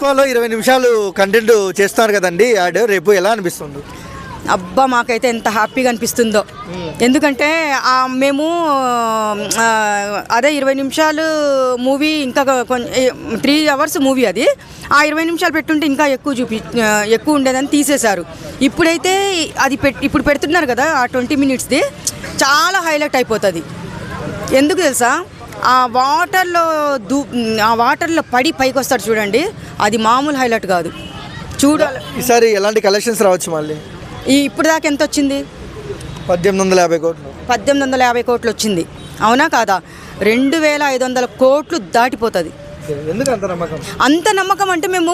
పుష్పలో ఇరవై నిమిషాలు కంటెంట్ చేస్తున్నారు కదండి యాడ్. రేపు ఎలా అనిపిస్తుంది? అబ్బా మాకైతే ఎంత హ్యాపీగా అనిపిస్తుందో. ఎందుకంటే మేము అదే ఇరవై నిమిషాలు మూవీ ఇంకా త్రీ అవర్స్ మూవీ అది. ఆ ఇరవై నిమిషాలు పెట్టుంటే ఇంకా ఎక్కువ చూపి ఎక్కువ ఉండేదని తీసేశారు. ఇప్పుడైతే అది ఇప్పుడు పెడుతున్నారు కదా ఆ ట్వంటీ మినిట్స్ది చాలా హైలైట్ అయిపోతుంది. ఎందుకు తెలుసా? ఆ వాటర్లో దూ ఆ వాటర్లో పడి పైకి వస్తాడు చూడండి. అది మామూలు హైలైట్ కాదు. చూడాలి ఈసారి ఎలాంటి కలెక్షన్స్ రావచ్చు మళ్ళీ? ఈ ఇప్పుడు దాకా ఎంత వచ్చింది పద్దెనిమిది వందల యాభై కోట్లు. పద్దెనిమిది వందల యాభై కోట్లు వచ్చింది. అవునా కాదా? రెండు వేల ఐదు వందల కోట్లు దాటిపోతుంది. ఎందుకు అంత నమ్మకం? అంత నమ్మకం అంటే మేము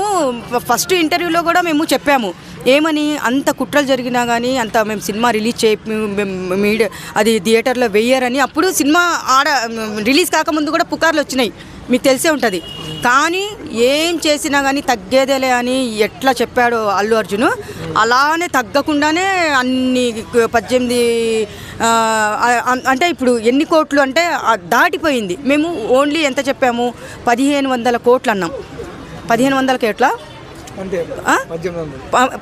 ఫస్ట్ ఇంటర్వ్యూలో కూడా మేము చెప్పాము. ఏమని అంత కుట్రలు జరిగినా కానీ అంత మేము సినిమా రిలీజ్ చే మీడియా అది థియేటర్లో వెయ్యరని అప్పుడు సినిమా ఆడ రిలీజ్ కాకముందు కూడా పుకార్లు వచ్చినాయి. మీకు తెలిసే ఉంటుంది. కానీ ఏం చేసినా కానీ తగ్గేదేలే అని ఎట్లా చెప్పాడు అల్లు అర్జున్. అలానే తగ్గకుండానే అన్ని పద్దెనిమిది అంటే ఇప్పుడు ఎన్ని కోట్లు అంటే దాటిపోయింది. మేము ఓన్లీ ఎంత చెప్పాము? పదిహేను వందల కోట్లు అన్నాం. పదిహేను వందల కోట్ల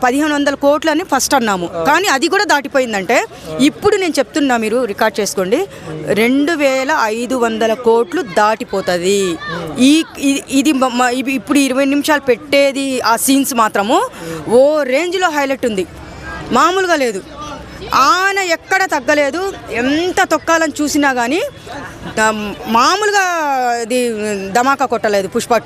పదిహేను వందల కోట్లు అని ఫస్ట్ అన్నాము. కానీ అది కూడా దాటిపోయిందంటే ఇప్పుడు నేను చెప్తున్నా మీరు రికార్డ్ చేసుకోండి. రెండు వేల ఐదు వందల కోట్లు దాటిపోతుంది. ఈ ఇది- ఇప్పుడు ఇరవై నిమిషాలు పెట్టేది ఆ సీన్స్ మాత్రము ఓ రేంజ్లో హైలైట్ ఉంది. మామూలుగా లేదు. ఆయన ఎక్కడ తగ్గలేదు. ఎంత తొక్కాలని చూసినా కానీ మామూలుగా ఇది ధమాకా కొట్టలేదు పుష్ప